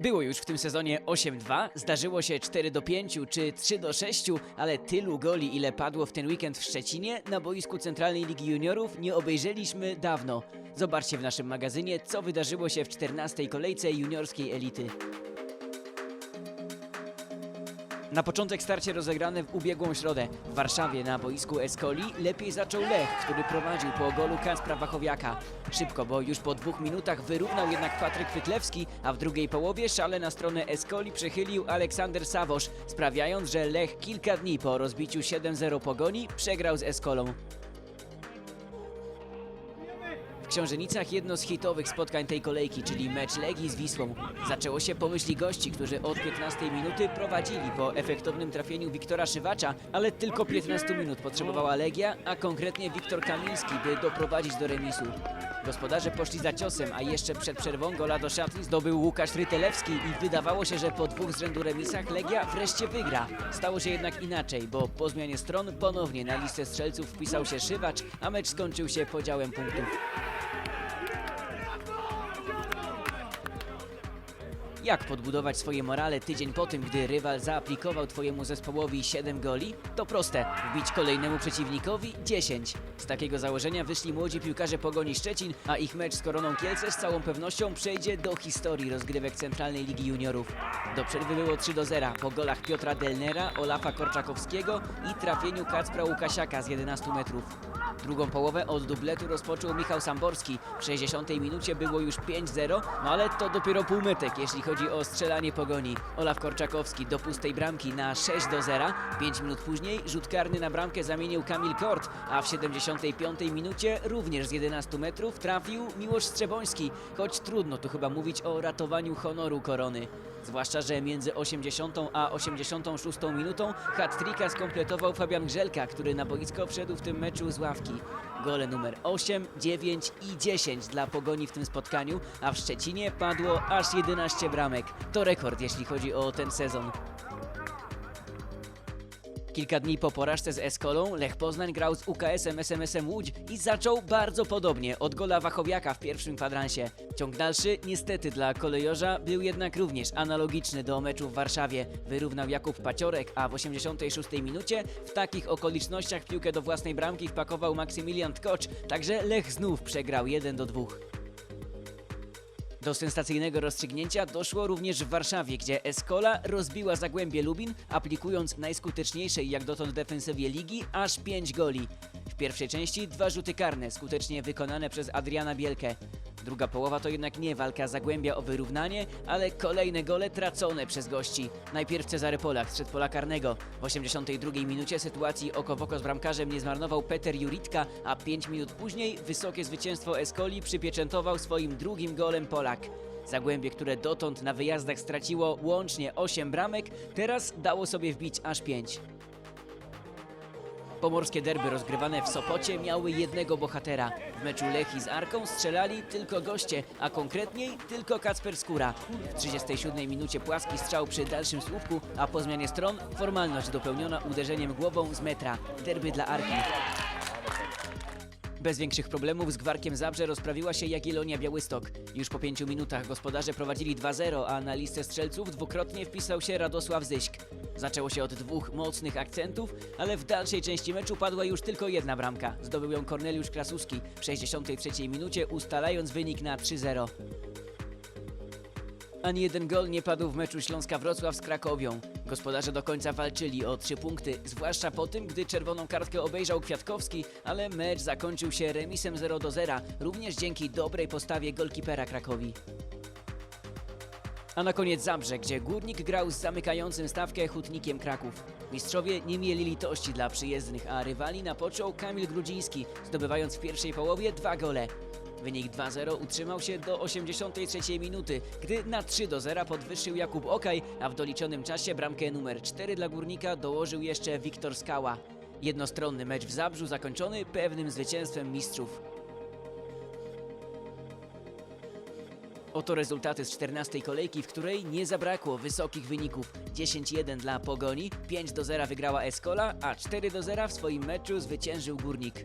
Było już w tym sezonie 8-2, zdarzyło się 4 do 5 czy 3 do 6, ale tylu goli, ile padło w ten weekend w Szczecinie, na boisku Centralnej Ligi Juniorów nie obejrzeliśmy dawno. Zobaczcie w naszym magazynie, co wydarzyło się w 14. kolejce juniorskiej elity. Na początek starcie rozegrane w ubiegłą środę w Warszawie na boisku Escoli lepiej zaczął Lech, który prowadził po golu Kacpra Wachowiaka. Szybko, bo już po dwóch minutach wyrównał jednak Patryk Pytlewski, a w drugiej połowie szale na stronę Escoli przechylił Aleksander Sawosz, sprawiając, że Lech kilka dni po rozbiciu 7-0 pogoni przegrał z Eskolą. Książenicach jedno z hitowych spotkań tej kolejki, czyli mecz Legii z Wisłą. Zaczęło się po gości, którzy od 15 minuty prowadzili po efektownym trafieniu Wiktora Szywacza, ale tylko 15 minut potrzebowała Legia, a konkretnie Wiktor Kamiński, by doprowadzić do remisu. Gospodarze poszli za ciosem, a jeszcze przed przerwą gola do szatni zdobył Łukasz Rytelewski i wydawało się, że po dwóch z rzędu remisach Legia wreszcie wygra. Stało się jednak inaczej, bo po zmianie stron ponownie na listę strzelców wpisał się Szywacz, a mecz skończył się podziałem punktów. Jak podbudować swoje morale tydzień po tym, gdy rywal zaaplikował twojemu zespołowi 7 goli? To proste, wbić kolejnemu przeciwnikowi 10. Z takiego założenia wyszli młodzi piłkarze Pogoni Szczecin, a ich mecz z Koroną Kielce z całą pewnością przejdzie do historii rozgrywek Centralnej Ligi Juniorów. Do przerwy było 3 do 0 po golach Piotra Delnera, Olafa Korczakowskiego i trafieniu Kacpra Łukasiaka z 11 metrów. Drugą połowę od dubletu rozpoczął Michał Samborski. W 60 minucie było już 5-0, no ale to dopiero półmetek, jeśli chodzi o strzelanie pogoni. Olaf Korczakowski do pustej bramki na 6 do 0. 5 minut później rzut karny na bramkę zamienił Kamil Kort, a w 75 minucie również z 11 metrów trafił Miłosz Strzeboński, choć trudno tu chyba mówić o ratowaniu honoru korony. Zwłaszcza, że między 80 a 86 minutą hat-tricka skompletował Fabian Grzelka, który na boisko wszedł w tym meczu z ławki. Gole numer 8, 9 i 10 dla Pogoni w tym spotkaniu, a w Szczecinie padło aż 11 bramek. To rekord, jeśli chodzi o ten sezon. Kilka dni po porażce z Eskolą Lech Poznań grał z UKS-em SMS-em Łódź i zaczął bardzo podobnie od gola Wachowiaka w pierwszym kwadransie. Ciąg dalszy niestety dla kolejorza był jednak również analogiczny do meczu w Warszawie. Wyrównał Jakub Paciorek, a w 86 minucie w takich okolicznościach piłkę do własnej bramki wpakował Maksymilian Tkocz, także Lech znów przegrał 1 do 2. Do sensacyjnego rozstrzygnięcia doszło również w Warszawie, gdzie Escola rozbiła Zagłębie Lubin, aplikując najskuteczniejszej jak dotąd defensywie ligi aż 5 goli. W pierwszej części dwa rzuty karne, skutecznie wykonane przez Adriana Bielkę. Druga połowa to jednak nie walka Zagłębia o wyrównanie, ale kolejne gole tracone przez gości. Najpierw Cezary Polak strzedł pola karnego. W 82 minucie sytuacji oko w oko z bramkarzem nie zmarnował Peter Juritka, a 5 minut później wysokie zwycięstwo Escoli przypieczętował swoim drugim golem Polak. Zagłębie, które dotąd na wyjazdach straciło łącznie 8 bramek, teraz dało sobie wbić aż 5. Pomorskie derby rozgrywane w Sopocie miały jednego bohatera. W meczu Lechi z Arką strzelali tylko goście, a konkretniej tylko Kacper Skóra. W 37 minucie płaski strzał przy dalszym słupku, a po zmianie stron formalność dopełniona uderzeniem głową z metra. Derby dla Arki. Bez większych problemów z Gwarkiem Zabrze rozprawiła się Jagiellonia Białystok. Już po pięciu minutach gospodarze prowadzili 2-0, a na listę strzelców dwukrotnie wpisał się Radosław Zyśk. Zaczęło się od dwóch mocnych akcentów, ale w dalszej części meczu padła już tylko jedna bramka. Zdobył ją Korneliusz Krasuski w 63 minucie, ustalając wynik na 3-0. Ani jeden gol nie padł w meczu Śląska Wrocław z Krakowią. Gospodarze do końca walczyli o trzy punkty, zwłaszcza po tym, gdy czerwoną kartkę obejrzał Kwiatkowski, ale mecz zakończył się remisem 0 do 0, również dzięki dobrej postawie golkipera Krakowi. A na koniec Zabrze, gdzie Górnik grał z zamykającym stawkę Hutnikiem Kraków. Mistrzowie nie mieli litości dla przyjezdnych, a rywali napoczął Kamil Grudziński, zdobywając w pierwszej połowie dwa gole. Wynik 2-0 utrzymał się do 83 minuty, gdy na 3 do 0 podwyższył Jakub Okaj, a w doliczonym czasie bramkę numer 4 dla Górnika dołożył jeszcze Wiktor Skała. Jednostronny mecz w Zabrzu zakończony pewnym zwycięstwem mistrzów. Oto rezultaty z 14 kolejki, w której nie zabrakło wysokich wyników. 10-1 dla Pogoni, 5-0 wygrała Escola, a 4-0 w swoim meczu zwyciężył Górnik.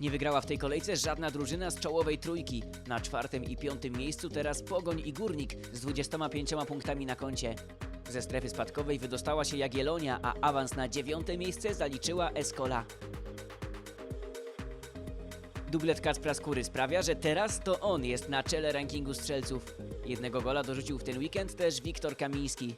Nie wygrała w tej kolejce żadna drużyna z czołowej trójki. Na czwartym i piątym miejscu teraz Pogoń i Górnik z 25 punktami na koncie. Ze strefy spadkowej wydostała się Jagiellonia, a awans na dziewiąte miejsce zaliczyła Escola. Dublet Kacpra Skóry sprawia, że teraz to on jest na czele rankingu strzelców. Jednego gola dorzucił w ten weekend też Wiktor Kamiński.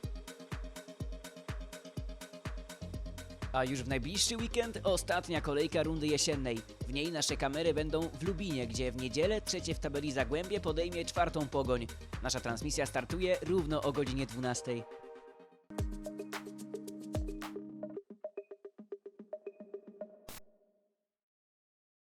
A już w najbliższy weekend ostatnia kolejka rundy jesiennej. W niej nasze kamery będą w Lubinie, gdzie w niedzielę trzecie w tabeli Zagłębie podejmie czwartą pogoń. Nasza transmisja startuje równo o godzinie 12.